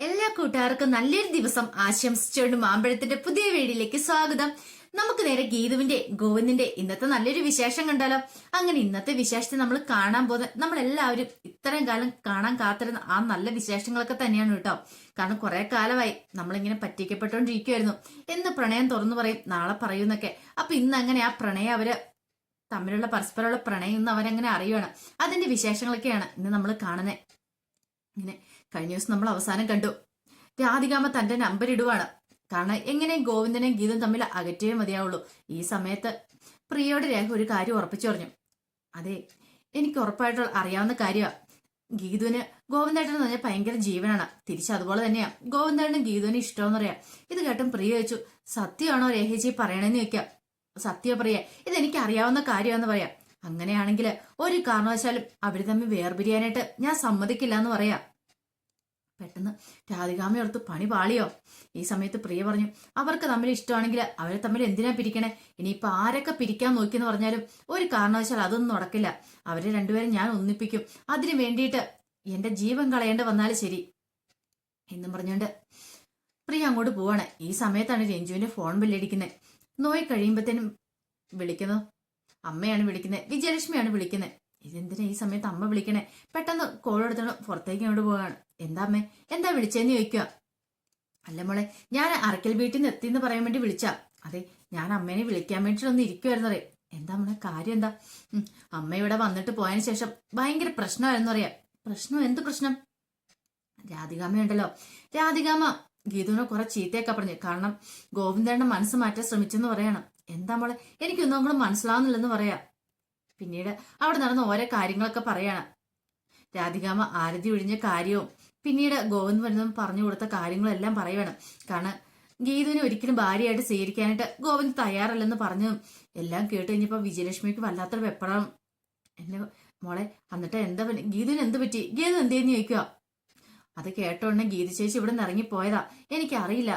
എല്ലാ കൂട്ടുകാർക്കും നല്ലൊരു ദിവസം ആശംസിച്ചുകൊണ്ട് മാമ്പഴത്തിന്റെ പുതിയ വീടിലേക്ക് സ്വാഗതം. നമുക്ക് നേരെ ഗീതുവിന്റെ ഗോവിന്ദിന്റെ ഇന്നത്തെ നല്ലൊരു വിശേഷം കണ്ടാലോ? അങ്ങനെ ഇന്നത്തെ വിശേഷത്തെ നമ്മൾ കാണാൻ പോകുന്നത് നമ്മളെല്ലാവരും ഇത്രയും കാലം കാണാൻ കാത്തിരുന്ന ആ നല്ല വിശേഷങ്ങളൊക്കെ തന്നെയാണ് കേട്ടോ. കാരണം കുറെ കാലമായി നമ്മളിങ്ങനെ പറ്റിക്കപ്പെട്ടോണ്ടിരിക്കുമായിരുന്നു എന്ന് പ്രണയം തുറന്നു പറയും നാളെ പറയുന്നൊക്കെ അപ്പൊ ഇന്ന് അങ്ങനെ ആ പ്രണയം അവർ തമ്മിലുള്ള പരസ്പരമുള്ള പ്രണയം ഇന്ന് അവരങ്ങനെ അറിയുവാണ്. അതിന്റെ വിശേഷങ്ങളൊക്കെയാണ് ഇന്ന് നമ്മൾ കാണുന്നത് ഇങ്ങനെ കഴിഞ്ഞ ദിവസം നമ്മൾ അവസാനം കണ്ടു. രാധികാമ തന്റെ നമ്പർ ഇടുവാണ്. കാരണം എങ്ങനെ ഗോവിന്ദനെ ഗീതം തമ്മിൽ അകറ്റേ മതിയാവുള്ളൂ. ഈ സമയത്ത് പ്രിയയോട് രേഖ ഒരു കാര്യം ഉറപ്പിച്ചു പറഞ്ഞു. അതെ എനിക്ക് ഉറപ്പായിട്ടുള്ള അറിയാവുന്ന കാര്യമാണ് ഗീതുവിന് ഗോവിന്ദേട്ടൻ എന്ന് പറഞ്ഞാൽ ഭയങ്കര ജീവനാണ്. തിരിച്ച് അതുപോലെ തന്നെയാ. ഗോവിന്ദേട്ടനും ഗീതുവിന് ഇഷ്ടമെന്ന് പറയാം. ഇത് കേട്ടും പ്രിയ ചോദിച്ചു സത്യമാണോ രേഖേച്ചി പറയണെന്ന് ചോദിക്കാം. സത്യം പ്രിയ ഇതെനിക്ക് അറിയാവുന്ന കാര്യമാണെന്ന് പറയാം. അങ്ങനെയാണെങ്കിൽ ഒരു കാരണവശാലും അവർ തമ്മിൽ വേർപിരിയാനായിട്ട് ഞാൻ സമ്മതിക്കില്ല എന്ന് പറയാം. പെട്ടെന്ന് രാധികാമ്മ ഓർത്ത് പണി പാളിയോ? ഈ സമയത്ത് പ്രിയ പറഞ്ഞു അവർക്ക് തമ്മിൽ ഇഷ്ടമാണെങ്കിൽ അവരെ തമ്മിൽ എന്തിനാ പിരിക്കണേ? ഇനിയിപ്പൊ ആരൊക്കെ പിരിക്കാൻ നോക്കിയെന്ന് പറഞ്ഞാലും ഒരു കാരണവശാൽ അതൊന്നും നടക്കില്ല. അവരെ രണ്ടുപേരും ഞാൻ ഒന്നിപ്പിക്കും. അതിനു വേണ്ടിയിട്ട് എന്റെ ജീവൻ കളയേണ്ട വന്നാലും ശരി എന്നും പറഞ്ഞുകൊണ്ട് പ്രിയ അങ്ങോട്ട് പോവാണ്. ഈ സമയത്താണ് രഞ്ജുവിന്റെ ഫോൺ ബില്ലടിക്കുന്നത് നോയി കഴിയുമ്പത്തേനും വിളിക്കുന്നു. അമ്മയാണ് വിളിക്കുന്നത് വിജയലക്ഷ്മിയാണ് വിളിക്കുന്നത് ഇതെന്തിനാ ഈ സമയത്ത് അമ്മ വിളിക്കണേ? പെട്ടെന്ന് കോൾ എടുത്തോണ്ട് പുറത്തേക്ക് അങ്ങോട്ട് പോവാണ്. എന്താ അമ്മേ എന്താ വിളിച്ചേന്ന് ചോദിക്കുക? അല്ല മോളെ ഞാൻ അറക്കൽ വീട്ടിൽ നിന്ന് എത്തിന്ന് പറയാൻ വേണ്ടി വിളിച്ചാ. അതെ ഞാൻ അമ്മേനെ വിളിക്കാൻ വേണ്ടിയിട്ട് ഒന്ന് ഇരിക്കുവായിരുന്നു അറിയാം. എന്താ മോളെ കാര്യം എന്താ? അമ്മ ഇവിടെ വന്നിട്ട് പോയതിനു ശേഷം ഭയങ്കര പ്രശ്നമായിരുന്നു അറിയാം. പ്രശ്നം? എന്ത് പ്രശ്നം? രാധികാമ്മയുണ്ടല്ലോ. രാധികാമ്മ ഗീതുവിനെ കുറെ ചീത്തയൊക്കെ പറഞ്ഞു. കാരണം ഗോവിന്ദന്റെ മനസ്സ് മാറ്റാൻ ശ്രമിച്ചെന്ന് പറയണം. എന്താ മോളെ എനിക്കൊന്നും കൂടെ മനസ്സിലാവുന്നില്ലെന്ന് പറയാ. പിന്നീട് അവിടെ നടന്ന ഓരോ കാര്യങ്ങളൊക്കെ പറയാണ്. രാധികാമ്മ ആരതി ഒഴിഞ്ഞ കാര്യവും പിന്നീട് ഗോവിന്ദ് വരുന്നതും പറഞ്ഞു കൊടുത്ത കാര്യങ്ങളെല്ലാം പറയുവാണ്. കാരണം ഗീതുവിനെ ഒരിക്കലും ഭാര്യയായിട്ട് സ്വീകരിക്കാനായിട്ട് ഗോവിന്ദ് തയ്യാറല്ലെന്ന് പറഞ്ഞു എല്ലാം കേട്ട് കഴിഞ്ഞപ്പോൾ വിജയലക്ഷ്മിക്ക് വല്ലാത്തൊരു വെപ്പണം എന്നെ മോളെ എന്നിട്ട് എന്താ ഗീതുവിന് എന്ത് പറ്റി? ഗീതു എന്തേന്ന് ചോദിക്കുക അത് കേട്ടോടനെ ഗീതു ചേച്ചി ഇവിടെ നിന്ന് ഇറങ്ങിപ്പോയതാ. എനിക്കറിയില്ല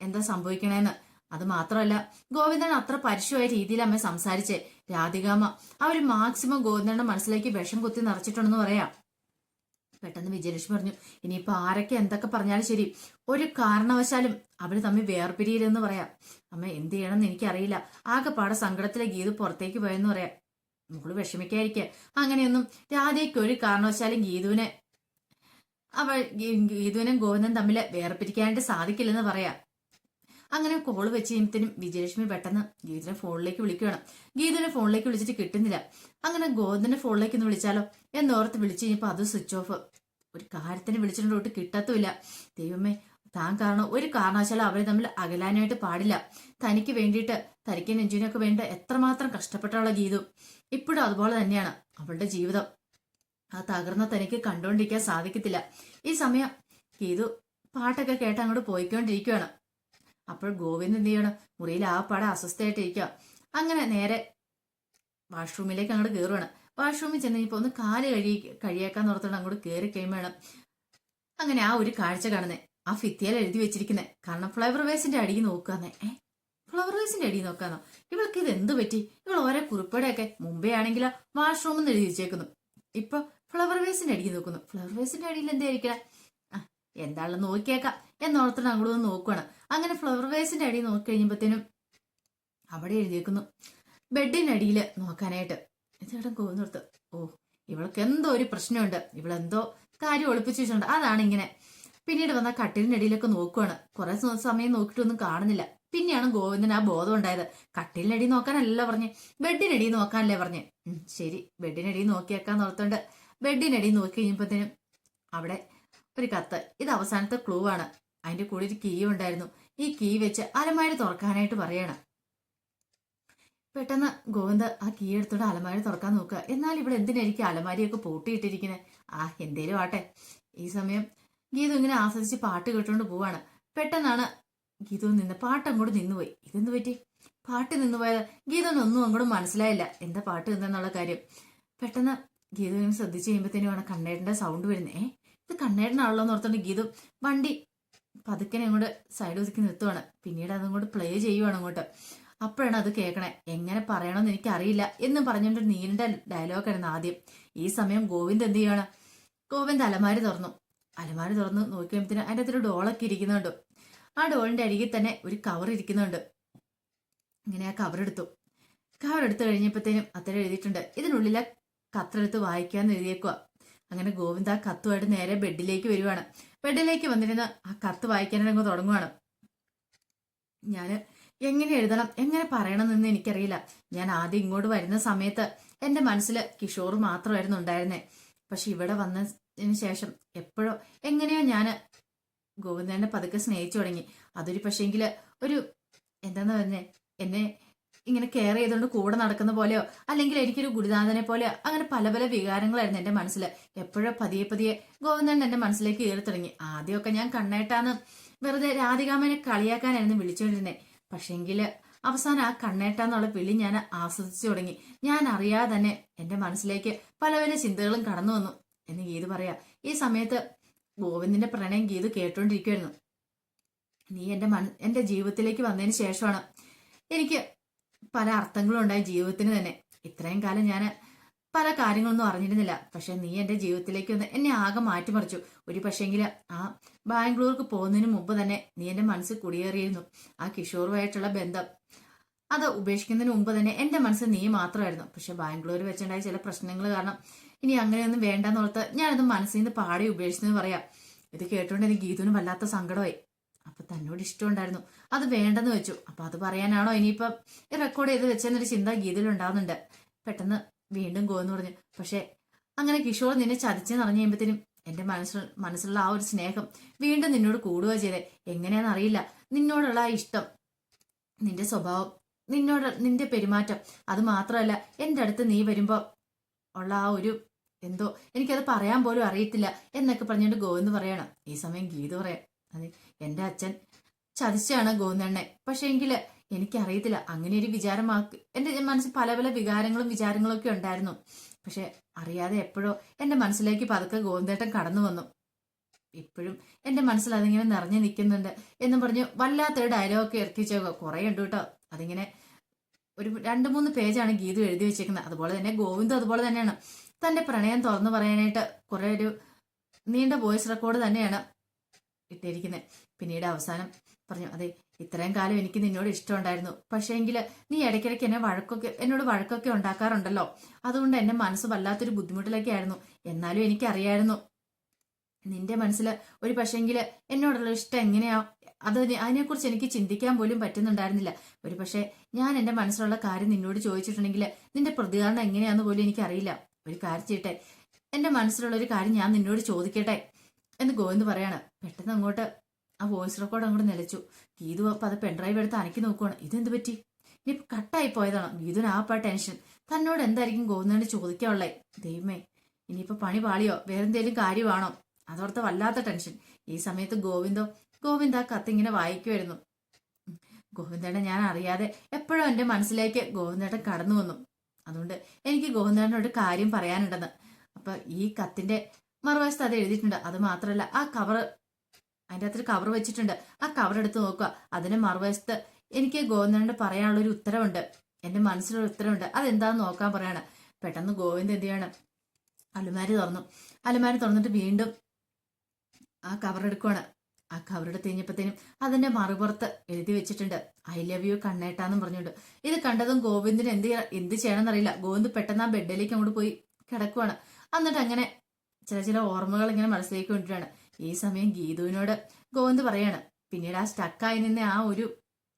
എന്താ സംഭവിക്കണേന്ന്. അത് മാത്രമല്ല ഗോവിന്ദൻ അത്ര പരുഷമായ രീതിയിൽ അമ്മ സംസാരിച്ചേ. രാധികാമ്മ അവർ മാക്സിമം ഗോവിന്ദന്റെ മനസ്സിലേക്ക് വിഷം കുത്തി നിറച്ചിട്ടുണ്ടെന്ന് പറയാം. പെട്ടെന്ന് വിജയലക്ഷ്മി പറഞ്ഞു ഇനിയിപ്പോ ആരൊക്കെ എന്തൊക്കെ പറഞ്ഞാലും ശരി ഒരു കാരണവശാലും അവർ തമ്മിൽ വേർപിരിയില്ലെന്ന് പറയാം. അമ്മ എന്ത് ചെയ്യണമെന്ന് എനിക്കറിയില്ല. ആകെപ്പാടെ സങ്കടത്തിലെ ഗീത് പുറത്തേക്ക് പോയെന്ന് പറയാം. മോൾ വിഷമിക്കാതിരിക്കുക അങ്ങനെയൊന്നും. രാധയ്ക്ക് ഒരു കാരണവശാലും ഗീതുവിനെ അവൾ ഗീതുവിനും ഗോവിന്ദൻ തമ്മിൽ വേർപിരിക്കാനായിട്ട് സാധിക്കില്ലെന്ന് പറയാം. അങ്ങനെ കോൾ വെച്ച് കഴിയുമ്പത്തേനും വിജയലക്ഷ്മി പെട്ടെന്ന് ഗീതയുടെ ഫോണിലേക്ക് വിളിക്കുകയാണ്. ഗീതയുടെ ഫോണിലേക്ക് വിളിച്ചിട്ട് കിട്ടുന്നില്ല. അങ്ങനെ ഗോവിന്ദന്റെ ഫോണിലേക്ക് ഒന്ന് വിളിച്ചാലോ എന്നോർത്ത് വിളിച്ചു കഴിഞ്ഞപ്പോ അത് സ്വിച്ച് ഓഫ് ഒരു കാര്യത്തിന് വിളിച്ചിട്ടുണ്ടോട്ട് കിട്ടത്തുമില്ല. ദൈവമേ താൻ കാരണം ഒരു കാരണവശാലും അവരെ തമ്മിൽ അകലാനായിട്ട് പാടില്ല. തനിക്ക് വേണ്ടിയിട്ട് തനിക്ക് നെഞ്ചിനൊക്കെ വേണ്ട എത്രമാത്രം കഷ്ടപ്പെട്ടാളോ ഗീതു. ഇപ്പോഴും അതുപോലെ തന്നെയാണ് അവളുടെ ജീവിതം. ആ തകർന്ന തനിക്ക് കണ്ടുകൊണ്ടിരിക്കാൻ സാധിക്കത്തില്ല. ഈ സമയം ഗീതു പാട്ടൊക്കെ കേട്ട് അങ്ങോട്ട് പോയിക്കൊണ്ടിരിക്കുകയാണ്. അപ്പോൾ ഗോവിന്ദ് എന്ത് ചെയ്യണം? മുറിയിൽ ആ പാടെ അസ്വസ്ഥയായിട്ടിരിക്കുക അങ്ങനെ നേരെ വാഷ്റൂമിലേക്ക് അങ്ങോട്ട് കയറുവാണ്. വാഷ്റൂമിൽ ചെന്ന് ഇപ്പൊ ഒന്ന് കാൽ കഴി കഴിയേക്കാൻ ഓർത്തോണ്ട് അങ്ങോട്ട് കയറി കഴിയുമ്പോൾ അങ്ങനെ ആ ഒരു കാഴ്ച കാണുന്നത് ആ ഫിത്തിയാൽ എഴുതി വെച്ചിരിക്കുന്നത് കാരണം ഫ്ലവർ വേസിന്റെ അടിയിൽ നോക്കാന്നേ ഏ? ഫ്ലവർ വേസിന്റെ അടിയിൽ നോക്കാന്നോ? ഇവൾക്ക് ഇത് എന്ത് പറ്റി? ഇവൾ ഓരോ കുറിപ്പടയൊക്കെ മുമ്പേ ആണെങ്കിൽ വാഷ്റൂമിൽ നിന്ന് എഴുതി വെച്ചേക്കുന്നു. ഇപ്പൊ ഫ്ലവർ വേസിന്റെ അടിയിൽ നോക്കുന്നു. ഫ്ലവർ വേസിന്റെ അടിയിൽ എന്തായിരിക്കണേ? എന്താണെന്ന് നോക്കിയേക്കാം. എന്നോർത്തിട്ട് അങ്ങോട്ട് ഒന്ന് നോക്കുകയാണ് അങ്ങനെ ഫ്ലവർ വേസിന്റെ അടിയിൽ നോക്കി കഴിയുമ്പോഴത്തേനും അവിടെ എഴുതിയേക്കുന്നു ബെഡിന്റെ അടിയിൽ നോക്കാനായിട്ട്. ചേട്ടൻ കോന്നോർത്ത് ഓ ഇവൾക്ക് എന്തോ ഒരു പ്രശ്നമുണ്ട്. ഇവളെന്തോ കാര്യം ഒളിപ്പിച്ചു വെച്ചിട്ടുണ്ട്. അതാണ് ഇങ്ങനെ. പിന്നീട് വന്ന കട്ടിലിനടിയിലൊക്കെ നോക്കുവാണ്. കുറെ സമയം നോക്കിയിട്ടൊന്നും കാണുന്നില്ല. പിന്നെയാണ് ഗോവിന്ദന് ആ ബോധം ഉണ്ടായത്. കട്ടിലിനടി നോക്കാനല്ല പറഞ്ഞ്. അടി നോക്കാനല്ലേ പറഞ്ഞ്. ശരി ശരി ബെഡിനടി നോക്കിയേക്കാന്ന് ഓർത്തോണ്ട് അടി നോക്കി കഴിഞ്ഞപ്പോഴത്തേനും അവിടെ ഒരു കത്ത്. ഇത് അവസാനത്തെ ക്ലൂ ആണ്. അതിന്റെ കൂടെ ഒരു കീ ഉണ്ടായിരുന്നു. ഈ കീ വെച്ച് അലമാരി തുറക്കാനായിട്ട് പറയണം. പെട്ടെന്ന് ഗോവിന്ദ് ആ കീ എടുത്തോണ്ട് അലമാരി തുറക്കാൻ നോക്കുക. എന്നാൽ ഇവിടെ എന്തിനായിരിക്കും അലമാരിയൊക്കെ പൂട്ടിയിട്ടിരിക്കുന്നത് ആ എന്തേലും ആട്ടെ ഈ സമയം ഗീതു ഇങ്ങനെ ആസ്വദിച്ച് പാട്ട് കേട്ടോണ്ട് പോവാണ്. പെട്ടെന്നാണ് ഗീതു നിന്ന് പാട്ട് അങ്ങോട്ട് നിന്നുപോയി ഇതെന്ത് പറ്റി? പാട്ട് നിന്നുപോയത് ഗീതുവിന് ഒന്നും അങ്ങോട്ട് മനസ്സിലായില്ല. എന്താ പാട്ട് നിന്നെന്നുള്ള കാര്യം. പെട്ടെന്ന് ഗീതുവിനെ ശ്രദ്ധിച്ച് കഴിയുമ്പോഴത്തേനുമാണ് കണ്ണേട്ടന്റെ സൗണ്ട് വരുന്നത് ഇത് കണ്ണേടനാണല്ലോ എന്ന് ഓർത്തോണ്ട് ഗീതു വണ്ടി. പതുക്കനെ അങ്ങോട്ട് സൈഡ് ഒതുക്കി നിർത്തുവാണ്. പിന്നീട് അതങ്ങോട്ട് പ്ലേ ചെയ്യുവാണ് അങ്ങോട്ട്. അപ്പോഴാണ് അത് കേൾക്കണേ. എങ്ങനെ പറയണമെന്ന് എനിക്കറിയില്ല എന്നും പറഞ്ഞുകൊണ്ട് നീണ്ട ഡയലോഗായിരുന്നു ആദ്യം. ഈ സമയം ഗോവിന്ദ് എന്ത് ചെയ്യാണ് ഗോവിന്ദ് അലമാരി തുറന്നു. അലമാരി തുറന്ന് നോക്കി അതിന്റെ അകത്തൊരു ഡോളൊക്കെ ഇരിക്കുന്നുണ്ട്. ആ ഡോളിന്റെ അരികിൽ തന്നെ ഒരു കവർ ഇരിക്കുന്നുണ്ട്. ഇങ്ങനെ ആ കവർ എടുത്തു. കവർ എടുത്തു കഴിഞ്ഞപ്പോഴത്തേനും അത്ര എഴുതിയിട്ടുണ്ട്. ഇതിനുള്ളിലെ കത്തെടുത്ത് വായിക്കാമെന്ന് എഴുതിയേക്കുക അങ്ങനെ ഗോവിന്ദ ആ കത്തുമായിട്ട് നേരെ ബെഡിലേക്ക് വരുവാണ്. ബെഡിലേക്ക് വന്നിരുന്ന് ആ കത്ത് വായിക്കാനങ്ങ് തുടങ്ങുവാണ്. ഞാൻ എങ്ങനെ എഴുതണം? എങ്ങനെ പറയണം പറയണമെന്ന് എനിക്കറിയില്ല. ഞാൻ ആദ്യം ഇങ്ങോട്ട് വരുന്ന സമയത്ത് എന്റെ മനസ്സിൽ കിഷോർ മാത്രമായിരുന്നു ഉണ്ടായിരുന്നേ. പക്ഷെ ഇവിടെ വന്നതിന് ശേഷം എപ്പോഴോ എങ്ങനെയോ ഞാൻ ഗോവിന്ദനെ പതുക്കെ സ്നേഹിച്ചു തുടങ്ങി. അതൊരു പക്ഷേങ്കിൽ ഒരു എന്താന്ന് പറഞ്ഞേ? എന്നെ ഇങ്ങനെ കെയർ ചെയ്തുകൊണ്ട് കൂടെ നടക്കുന്ന പോലെയോ അല്ലെങ്കിൽ എനിക്കൊരു ഗുരുനാഥനെ പോലെയോ അങ്ങനെ പല പല വികാരങ്ങളായിരുന്നു എന്റെ മനസ്സിൽ. എപ്പോഴും പതിയെ പതിയെ ഗോവിന്ദൻ എന്റെ മനസ്സിലേക്ക് കയറി തുടങ്ങി. ആദ്യമൊക്കെ ഞാൻ കണ്ണേട്ടാന്ന് വെറുതെ രാധികാമനെ കളിയാക്കാനായിരുന്നു വിളിച്ചുകൊണ്ടിരുന്നത് പക്ഷേങ്കിൽ അവസാനം ആ കണ്ണേട്ടാന്നുള്ള വിളി ഞാൻ ആസ്വദിച്ചു തുടങ്ങി. ഞാൻ അറിയാതെ തന്നെ എന്റെ മനസ്സിലേക്ക് പല പല ചിന്തകളും കടന്നു വന്നു. എന്ന് ഗീത് പറയാ ഈ സമയത്ത് ഗോവിന്ദിന്റെ പ്രണയം ഗീത് കേട്ടോണ്ടിരിക്കുമായിരുന്നു നീ എന്റെ മന എന്റെ ജീവിതത്തിലേക്ക് വന്നതിന് ശേഷമാണ് എനിക്ക് പല അർത്ഥങ്ങളും ഉണ്ടായി ജീവിതത്തിന് തന്നെ. ഇത്രയും കാലം ഞാൻ പല കാര്യങ്ങളൊന്നും അറിഞ്ഞിരുന്നില്ല. പക്ഷെ നീ എന്റെ ജീവിതത്തിലേക്ക് ഒന്ന് എന്നെ ആകെ മാറ്റിമറിച്ചു ഒരു പക്ഷേങ്കിൽ ആ ബാംഗ്ലൂർക്ക് പോകുന്നതിന് മുമ്പ് തന്നെ നീ എന്റെ മനസ്സിൽ കുടിയേറിയിരുന്നു. ആ കിഷോറുമായിട്ടുള്ള ബന്ധം അത് ഉപേക്ഷിക്കുന്നതിന് മുമ്പ് തന്നെ എന്റെ മനസ്സ് നീ മാത്രമായിരുന്നു. പക്ഷെ ബാംഗ്ലൂർ വെച്ചുണ്ടായ ചില പ്രശ്നങ്ങൾ കാരണം ഇനി അങ്ങനെയൊന്നും വേണ്ടെന്നോർത്ത് ഞാനത് മനസ്സിൽ നിന്ന് പാടി ഉപേക്ഷിച്ചെന്ന് പറയാം. ഇത് കേട്ടുകൊണ്ട് എനിക്ക് ഗീതുവിന് വല്ലാത്ത സങ്കടമായി. അപ്പൊ തന്നോട് ഇഷ്ടമുണ്ടായിരുന്നു. അത് വേണ്ടെന്ന് വെച്ചു. അപ്പൊ അത് പറയാനാണോ? ഇനിയിപ്പം റെക്കോർഡ് ചെയ്ത് വെച്ചെന്നൊരു ചിന്ത ഗീതയിൽ ഉണ്ടാകുന്നുണ്ട് പെട്ടെന്ന് വീണ്ടും ഗോന്ന് പറഞ്ഞു പക്ഷെ അങ്ങനെ കിഷോർ നിന്നെ ചതിച്ചെന്ന് അറിഞ്ഞു കഴിയുമ്പത്തേനും എന്റെ മനസ്സിൽ മനസ്സിലുള്ള ആ ഒരു സ്നേഹം വീണ്ടും നിന്നോട് കൂടുക ചെയ്തേ. എങ്ങനെയാണെന്ന് അറിയില്ല. നിന്നോടുള്ള ആ ഇഷ്ടം നിന്റെ സ്വഭാവം നിന്നോട് നിന്റെ പെരുമാറ്റം അത് മാത്രമല്ല എന്റെ അടുത്ത് നീ വരുമ്പോൾ ഉള്ള ആ ഒരു എന്തോ എനിക്കത് പറയാൻ പോലും അറിയത്തില്ല എന്നൊക്കെ പറഞ്ഞുകൊണ്ട് ഗോവെന്ന് പറയണം. ഈ സമയം ഗീത പറയാം. അതെ എന്റെ അച്ഛൻ ചതിച്ചാണ് ഗോന്നെണ്ണെ പക്ഷെ എനിക്ക് എനിക്കറിയത്തില്ല അങ്ങനെ ഒരു വിചാരമാക്കി എന്റെ മനസ്സിൽ പല പല വികാരങ്ങളും വിചാരങ്ങളും ഒക്കെ ഉണ്ടായിരുന്നു. പക്ഷെ അറിയാതെ എപ്പോഴോ എന്റെ മനസ്സിലേക്ക് പതുക്കെ ഗോന്തേട്ടം കടന്നു വന്നു. ഇപ്പോഴും എന്റെ മനസ്സിൽ അതിങ്ങനെ നിറഞ്ഞു നിൽക്കുന്നുണ്ട് എന്ന് പറഞ്ഞ് വല്ലാത്തൊരു ഡയലോഗൊക്കെ ഇറക്കിച്ചോ. കുറേ ഉണ്ട് കേട്ടോ. അതിങ്ങനെ ഒരു രണ്ട് മൂന്ന് പേജാണ് ഗീതു എഴുതി വെച്ചേക്കുന്നത്. അതുപോലെ തന്നെ ഗോവിന്ദും അതുപോലെ തന്നെയാണ്. തന്റെ പ്രണയം തുറന്നു പറയാനായിട്ട് കുറേ ഒരു നീണ്ട വോയിസ് റെക്കോർഡ് തന്നെയാണ് ഇട്ടിരിക്കുന്നത് പിന്നീട് അവസാനം പറഞ്ഞു അതെ ഇത്രയും കാലം എനിക്ക് നിന്നോട് ഇഷ്ടമുണ്ടായിരുന്നു. പക്ഷേങ്കിൽ നീ ഇടയ്ക്കിടയ്ക്ക് എന്നെ വഴക്കൊക്കെ എന്നോട് വഴക്കൊക്കെ ഉണ്ടാക്കാറുണ്ടല്ലോ. അതുകൊണ്ട് എന്റെ മനസ്സ് വല്ലാത്തൊരു ബുദ്ധിമുട്ടിലൊക്കെ ആയിരുന്നു എന്നാലും എനിക്കറിയായിരുന്നു. നിന്റെ മനസ്സിൽ ഒരു പക്ഷേങ്കിൽ എന്നോടുള്ള ഇഷ്ടം എങ്ങനെയാ? അത് അതിനെക്കുറിച്ച് എനിക്ക് ചിന്തിക്കാൻ പോലും പറ്റുന്നുണ്ടായിരുന്നില്ല. ഒരു പക്ഷേ ഞാൻ എന്റെ മനസ്സിലുള്ള കാര്യം നിന്നോട് ചോദിച്ചിട്ടുണ്ടെങ്കിൽ നിന്റെ പ്രതികരണം എങ്ങനെയാന്ന് പോലും എനിക്കറിയില്ല. ഒരു കാര്യം ചെയ്യട്ടെ എന്റെ മനസ്സിലുള്ള ഒരു കാര്യം ഞാൻ നിന്നോട് ചോദിക്കട്ടെ. എന്ന് ഗോവിന്ദ് പറയാണ്. പെട്ടെന്ന് അങ്ങോട്ട് ആ വോയിസ് റെക്കോർഡ് അങ്ങോട്ട് നിലച്ചു. ഗീതു അപ്പൊ അത് പെൺഡ്രൈവ് എടുത്ത് അനക്കി നോക്കുവാണ്. ഇതെന്ത് പറ്റി? ഇനി കട്ടായി പോയതാണ്. ഗീതുവിന് ആ ടെൻഷൻ തന്നോട് എന്തായിരിക്കും ഗോവിന്ദനോട് ചോദിക്കാനുള്ളേ? ദൈവമേ ഇനിയിപ്പോ പണി പാളിയോ? വേറെന്തേലും കാര്യമാണോ? അതോർത്ത് വല്ലാത്ത ടെൻഷൻ ഈ സമയത്ത് ഗോവിന്ദോ ഗോവിന്ദ ആ കത്തിങ്ങനെ വായിക്കുമായിരുന്നു ഗോവിന്ദേട്ടൻ ഞാൻ അറിയാതെ എപ്പോഴും എന്റെ മനസ്സിലേക്ക് ഗോവിന്ദേട്ടൻ കടന്നു വന്നു. അതുകൊണ്ട് എനിക്ക് ഗോവിന്ദേട്ടനോട് കാര്യം പറയാനുണ്ടെന്ന്. അപ്പൊ ഈ കത്തിന്റെ മറുവശത്ത് അത് എഴുതിയിട്ടുണ്ട്. അത് മാത്രമല്ല ആ കവർ അതിന്റെ അകത്തൊരു കവർ വെച്ചിട്ടുണ്ട്. ആ കവർ എടുത്ത് നോക്കുക. അതിന് മറുവശത്ത് എനിക്ക് ഗോവിന്ദനോട് പറയാനുള്ള ഒരു ഉത്തരവുണ്ട്. എന്റെ മനസ്സിലൊരു ഉത്തരവുണ്ട്. അതെന്താന്ന് നോക്കാൻ പറയാണ്. പെട്ടെന്ന് ഗോവിന്ദ് എന്ത് ചെയ്യാണ്? അലുമാരി തുറന്നു. അലുമാരി തുറന്നിട്ട് വീണ്ടും ആ കവർ എടുക്കുവാണ്. ആ കവറെടുത്ത് കഴിഞ്ഞപ്പോഴത്തേനും അതിന്റെ മറുപുറത്ത് എഴുതി വെച്ചിട്ടുണ്ട്. ഐ ലവ് യു കണ്ണേട്ടാന്നും പറഞ്ഞുണ്ട് ഇത് കണ്ടതും ഗോവിന്ദിന് എന്ത് എന്ത് ചെയ്യണമെന്ന് അറിയില്ല ഗോവിന്ദ് പെട്ടെന്ന് ആ ബെഡിലേക്ക് അങ്ങോട്ട് പോയി കിടക്കുവാണ്. എന്നിട്ട് അങ്ങനെ ചില ചില ഓർമ്മകൾ ഇങ്ങനെ മനസ്സിലേക്ക് കൊണ്ടുവരാണ് ഈ സമയം ഗീതുവിനോട് ഗോവിന്ദ് പറയാണ് പിന്നീട് ആ സ്റ്റക്കായി നിന്ന് ആ ഒരു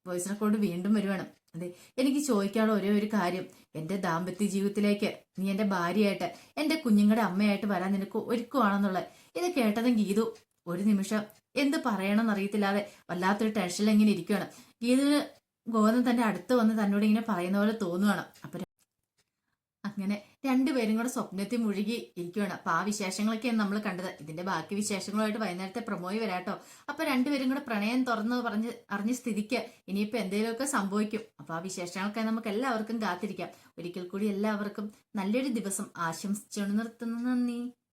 വോയിസ് റെക്കോർഡ് വീണ്ടും വരുവാണ്. അതെ എനിക്ക് ചോദിക്കാനുള്ള ഒരേ ഒരു കാര്യം. എന്റെ ദാമ്പത്യ ജീവിതത്തിലേക്ക് നീ എന്റെ ഭാര്യയായിട്ട് എന്റെ കുഞ്ഞുങ്ങളുടെ അമ്മയായിട്ട് വരാൻ നിനക്ക് ഒരുക്കുവാണെന്നുള്ളത്. ഇത് കേട്ടതും ഗീതു ഒരു നിമിഷം എന്ത് പറയണമെന്ന് അറിയത്തില്ലാതെ വല്ലാത്തൊരു ടെൻഷനിൽ ഇങ്ങനെ ഇരിക്കുകയാണ് ഗീതുവിന് ഗോവിന്ദൻ തന്റെ അടുത്ത് വന്ന് തന്നോട് ഇങ്ങനെ പറയുന്ന പോലെ തോന്നുവാണ്. അപ്പൊ അങ്ങനെ രണ്ടുപേരും കൂടെ സ്വപ്നത്തിൽ മുഴുകി ഇരിക്കുകയാണ് അപ്പൊ ആ വിശേഷങ്ങളൊക്കെയാണ് നമ്മൾ കണ്ടത്. ഇതിന്റെ ബാക്കി വിശേഷങ്ങളുമായിട്ട് വൈകുന്നേരത്തെ പ്രമോയി വരാട്ടോ. അപ്പൊ രണ്ടുപേരും കൂടെ പ്രണയം തുറന്ന് പറഞ്ഞ് അറിഞ്ഞ സ്ഥിതിക്ക് ഇനിയിപ്പോ എന്തെങ്കിലുമൊക്കെ സംഭവിക്കും. അപ്പൊ ആ വിശേഷങ്ങളൊക്കെ നമുക്ക് എല്ലാവർക്കും കാത്തിരിക്കാം. ഒരിക്കൽ കൂടി എല്ലാവർക്കും നല്ലൊരു ദിവസം ആശംസിച്ചു നിർത്തുന്നു. നന്ദി.